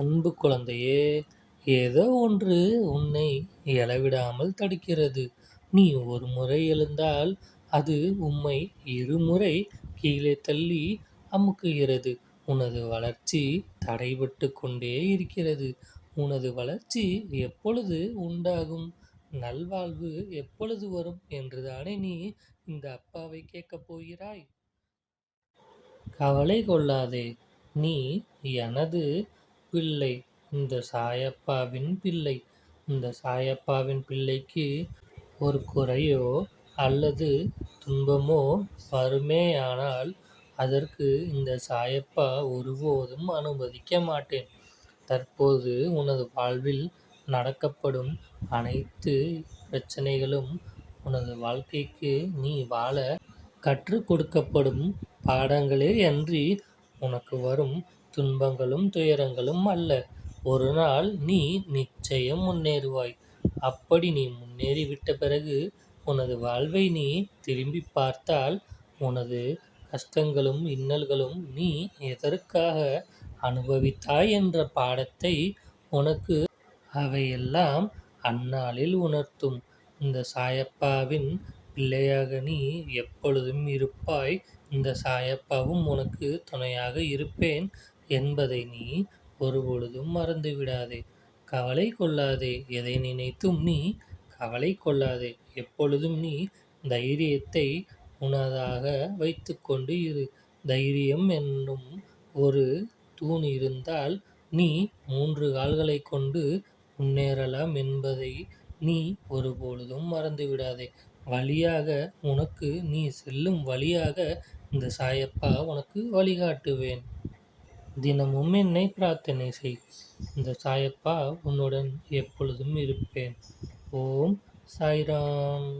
அன்பு குழந்தையே ஏதோ ஒன்று உன்னை எழவிடாமல் தடுக்கிறது. நீ ஒரு முறை எழுந்தால் அது உம்மை இருமுறை கீழே தள்ளி அமுக்குகிறது. உனது வளர்ச்சி தடைபட்டு கொண்டே இருக்கிறது. உனது வளர்ச்சி எப்பொழுது உண்டாகும்? நல்வாழ்வு எப்பொழுது வரும்? என்றுதானே நீ இந்த அப்பாவைக் கேட்கப் போகிறாய்? கவலை கொள்ளாதே. நீ எனது பிள்ளை. இந்த சாயப்பாவின் பிள்ளை. இந்த சாயப்பாவின் பிள்ளைக்கு ஒரு குறையோ அல்லது துன்பமோ வருமேயானால் அதற்கு இந்த சாயப்பா ஒருபோதும் அனுமதிக்க மாட்டேன். தற்போது உனது வாழ்வில் நடக்கப்படும் அனைத்து பிரச்சனைகளும் உனது வாழ்க்கைக்கு நீ வாழ கற்றுக் கொடுக்கப்படும் பாடங்களேயன்றி உனக்கு வரும் துன்பங்களும் துயரங்களும் அல்ல. ஒரு நாள் நீ நிச்சயம் முன்னேறுவாய். அப்படி நீ முன்னேறிவிட்ட பிறகு உனது வாழ்வை நீ திரும்பிப் பார்த்தால் உனது கஷ்டங்களும் இன்னல்களும் நீ எதற்காக அனுபவித்தாய் என்ற பாடத்தை உனக்கு அவையெல்லாம் அந்நாளில் உணர்த்தும். இந்த சாயப்பாவின் பிள்ளையாக நீ எப்பொழுதும் இருப்பாய். இந்த சாயப்பாவும் உனக்கு துணையாக இருப்பேன் என்பதை நீ ஒருபொழுதும் மறந்துவிடாதே. கவலை கொள்ளாதே. எதை நினைத்தும் நீ கவலை கொள்ளாதே. எப்பொழுதும் நீ தைரியத்தை உனதாக வைத்துக்கொண்டு இரு. தைரியம் என்னும் ஒரு தூண் இருந்தால் நீ மூன்று கால்களைக் கொண்டு முன்னேறலாம் என்பதை நீ ஒருபொழுதும் மறந்துவிடாதே. வழியாக உனக்கு நீ செல்லும் வழியாக இந்த சாயப்பா உனக்கு வழிகாட்டுவேன். தினமும் என்னை பிரார்த்தனை செய். இந்த சாயப்பா உன்னுடன் எப்பொழுதும் இருப்பேன். ஓம் சாய்ராம்.